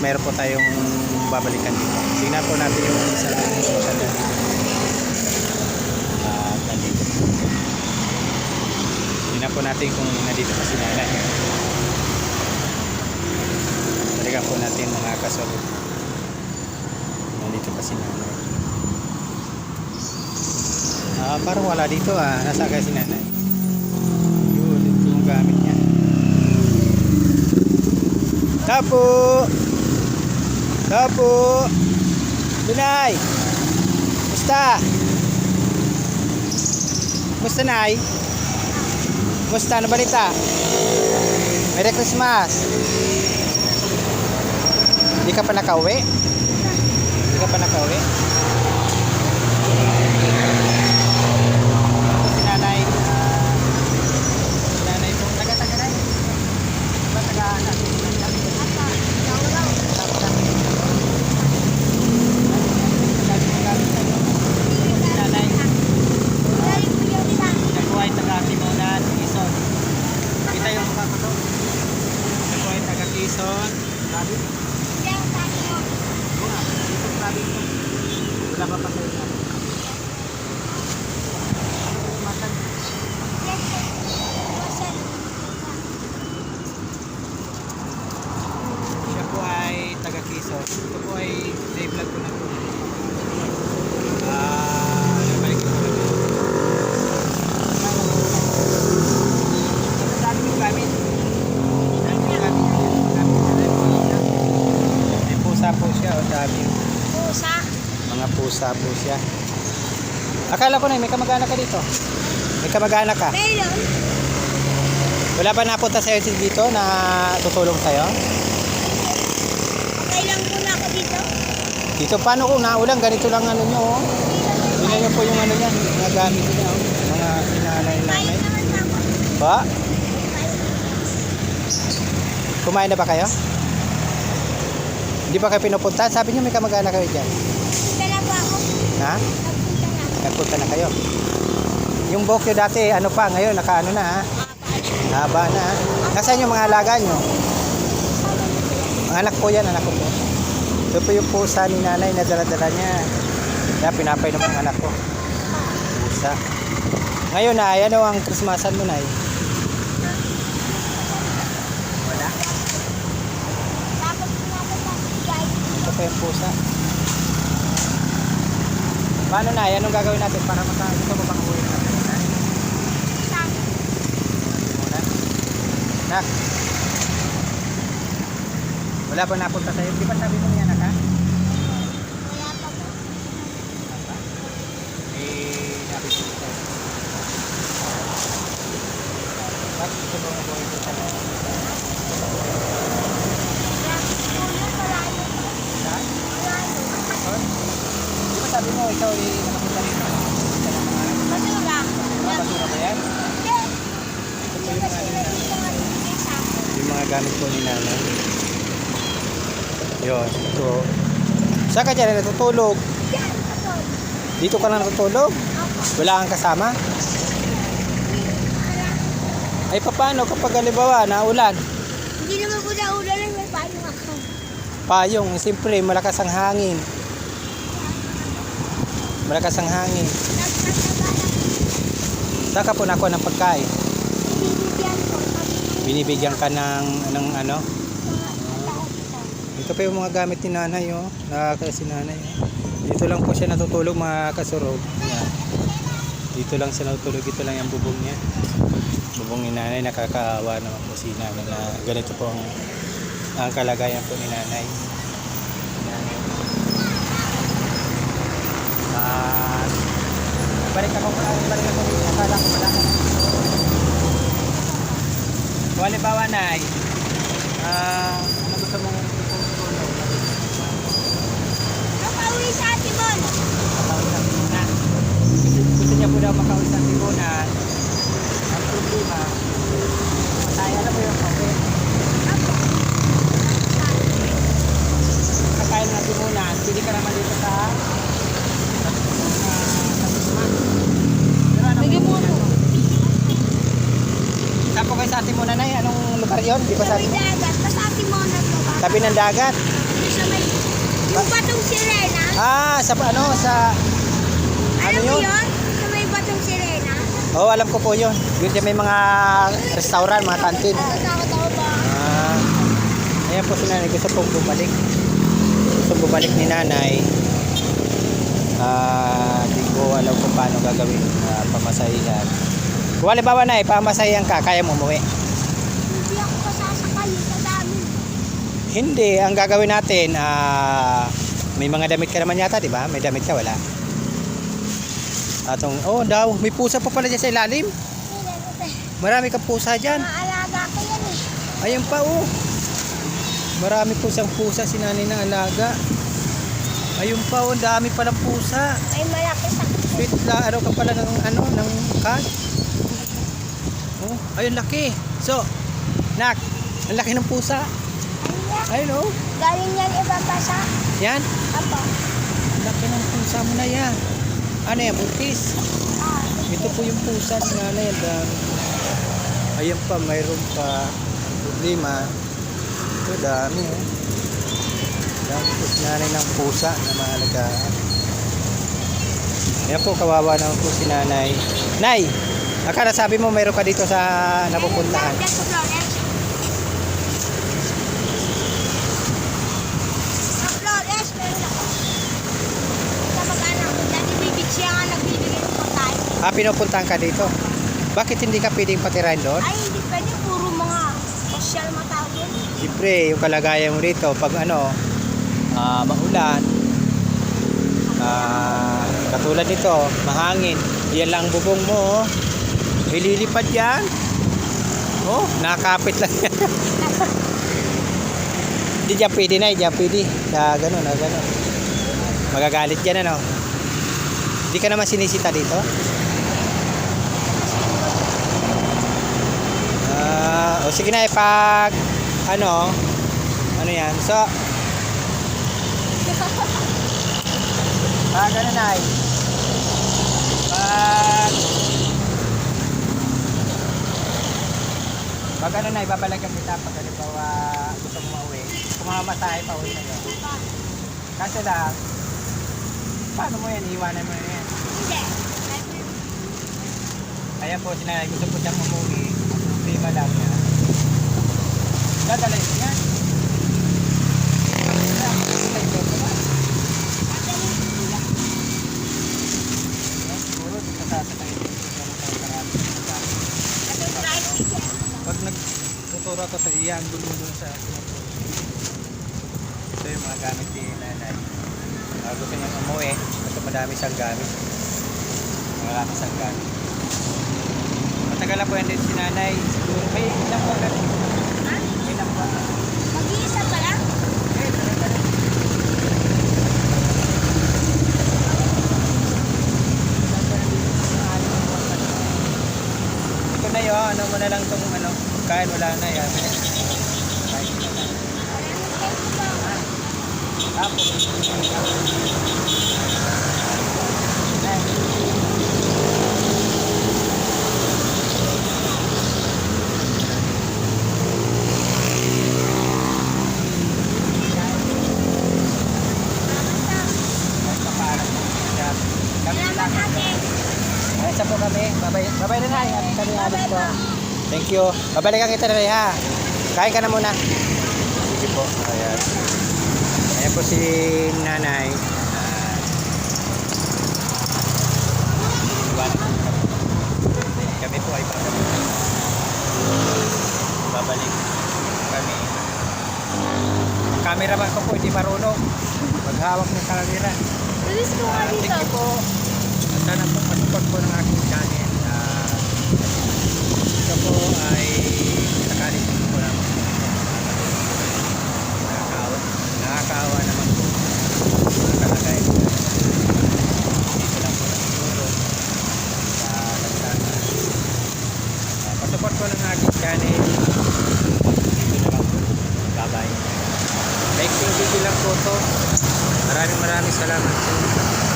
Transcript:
mayroon po tayong babalikan dito. Tingnan po natin yung isang matanda dito. At nandito. Tingnan po natin kung nandito pa si nanay. Balikan po natin mga kasolid. Nandito pa si nanay. Ah, parang wala dito ah. Nasa kaya si nanay? Yun, ito yung gamit niya. Tapo! Tapo! Dunay! Musta? Musta Nay? Musta? Ano balita? Merry Christmas! Hindi ka pa nakauwi? Hindi ka pa nakauwi? Si nanay, ah, si nanay po, taga-taga na yun. Diba taga-anak? Nanay, nakuha yung taga-Timonan, Quezon. Kita yung mukha ko to. Nakuha yung Grabe. Oo nga, dito grabe ito. Wala pa pa sa'yo na. Matan. Siya po ay taga Quezon. Ito po ay day-vlog ko na po. Ah, nabalik ko na po. Ang dami yung gamit. Ang dami yung gamit niya. Ang dami yung gamit niya. May pusa po siya. O dami. Mga pusa po siya. Akala ko na may kamag-anak ka dito. May kamag-anak ka. Wala ba napunta sa'yo dito na tutulong sa'yo? Dito, paano kung naulan? Ganito lang ano nyo, oh. Tingnan nyo po yung ano niya, mga gamit niya, oh. Mga inanay-nanay. Ba? Kumain na ba kayo? Hindi ba kayo pinupunta? Sabi nyo may kamag-anak kayo dyan. Ha? Nagpunta na kayo. Yung buhok nyo dati, ano pa, ngayon, naka ano na, ha? Haba na, ha? Nasaan yung mga alaga nyo? Anak ko yan, anak ko po. Ito po yung pusa ni nanay na dala-dala niya. Kaya pinapainom ng anak ko. Pusa. Ngayon na, ano ang Christmasan mo na Wala. Ito pa yung pusa. Paano na, anong gagawin natin para maka ito mo pang uwi natin? Ha? Muna. Nak. Wala pa napunta sa'yo. Di ba sabi mo niya anak ha? Ko ko sa Ha? Huh? Di ba sabi mo ikaw eh, nakapunta rin ako. Sa mga mga basura ba yan? Ito po yung ano na. Yung mga gamit po ni nanay. Yun, ito. Saan ka dyan natutulog? Dito ka na natutulog? Wala kang kasama? Ay paano kapag halimbawa naulan? Hindi naman po na ulan lang may payong ako. Payong, siyempre malakas ang hangin. Malakas ang hangin. Lang. Saan ka po nakuha ng pagkain? Binibigyan. Binibigyan ka ng, ng ano? Ito pa yung mga gamit ni nanay, oh. Nakaka si nanay. oh. Dito lang po siya natutulog mga kasurog. Yan. Dito lang siya natutulog. Ito lang yung bubong niya. Bubong ni nanay. Nakakaawa naman po si nanay na ganito po ang, ang kalagayan po ni nanay. At balik ako balik ako dito. Akala ko wala ka na. Kung halimbawa, Nay, ah, ano gusto mong tutulong? Nakauwi sa Timon. Makauwi sa Tibunan. Gusto, gusto niya po daw makauwi sa Tibunan. Ang problema, mataya na po yung kape. Kakain na Tibunan, pili ka naman dito sa sa, sa, sa Tibunan. Pero ano Bigyan mo po ako. Saan po kayo sa Tibunan ay? Anong lugar yun? Di ba Sa sabi may dagat. Basta Timon na to. Tabi ng dagat. Sa may... Yung batong sirena. Ah, sa ano, sa... Ano Alam yun? yun? Sa may batong sirena. Oo, alam ko po yun. Yun dyan may mga restaurant, mga kantin. Ba? Ah, ayan po si nanay. Gusto pong bumalik. Gusto bumalik ni nanay. Ah, di ko alam kung paano gagawin uh, pamasahihan. Kung halimbawa na, pamasahihan ka, kaya mo umuwi. Hindi ako kasasakay sa dami. Hindi, ang gagawin natin, ah, may mga damit ka naman yata, di ba? May damit ka, wala. Atong, oh daw, may pusa pa pala dyan sa ilalim. Marami kang pusa dyan. Maalaga ko yan eh. Ayun pa, oh. Marami pusang pusa si nanay ng alaga. Ayun pa, oh, dami palang pusa. May malaki sa Sweet la, ano ka pala ng, ano, ng cat. Oh, ayun, laki. So, nak, ang laki ng pusa. Ayun, oh. Galing yan ipapasa. Yan, Apo. ang laki ng pusa mo na yan. Ano yan, buntis? Ah, Ito po yung pusa ni nanay. Ang dami. Ayan pa, mayroon pa problema. Ito, dami oh. Dami po si nanay ng pusa na maalagaan. Ayan po, kawawa naman po si nanay. Nay! Akala sabi mo mayroon ka dito sa napupuntahan. Dad, sa Flores. Sa Flores, meron ako. Sa mag-anak ko. Dati bibig siya nga nagbibigay ng pagkain. Ah, pinupuntahan ka dito. Bakit hindi ka pwedeng patirahin doon? Ay, hindi pwede. Puro mga social matao yun. Siyempre, yung kalagayan mo rito, pag ano, ah, maulan, ah, katulad nito, mahangin, yan lang bubong mo, oh. Yan. Oh, nakakapit lang yan. Hindi dyan pwede na, dyan pwede. Na gano'n, na gano'n. Magagalit yan, ano. Hindi ka naman sinisita dito? Ah, o sige na, pag ano, ano yan, so, pag ano na, pag, pag ano na, babalagan kita pag halimbawa gusto mo mauwi, kumamatahe pa uwi na yun. Kaso lang, paano mo yan, iwanan mo na yan. Hindi. Kaya po, sinay, gusto po siyang umuwi. Problema lang niya. Dadalhin niya. Siguro, dito sa tatay dito sa mga karami. Pag nagtuturo ako sa iya, ang dulo sa. Ito yung mga gamit ni nanay. Uh, gusto niya umuwi kasi madami siyang gamit. Marami siyang gamit. Matagal na po yan din si nanay. Siguro may ilang po na rin. May ilang po. Mag-iisa pa lang? Eh, talaga rin. Yun, ano mo na lang itong ano, kain wala na yan. Kain na lang. Tapos, kami lang. Ay, sa po kami. Babay, babay na na. At kami alis po. Thank you. Babalikan kita na rin, ha. Kain ka na muna. Sige po. Ayan. Ayan po si nanay. Ko kami. Po ay babalik. Babalik kami. Cameraman ko po hindi marunong. Maghawak ng camera. Bilis ko nga Ah, dito. Thank you po. Sana po pag-support po ng aking channel. Ito po ay nakalit po naman. Nakakaawa. Nakakaawa naman po. Nakalagay. Dito lang po siguro sa lansangan. Uh, pasupport po ng aking channel. Dito na lang po. Bye-bye. Like video lang po to. Maraming maraming salamat po.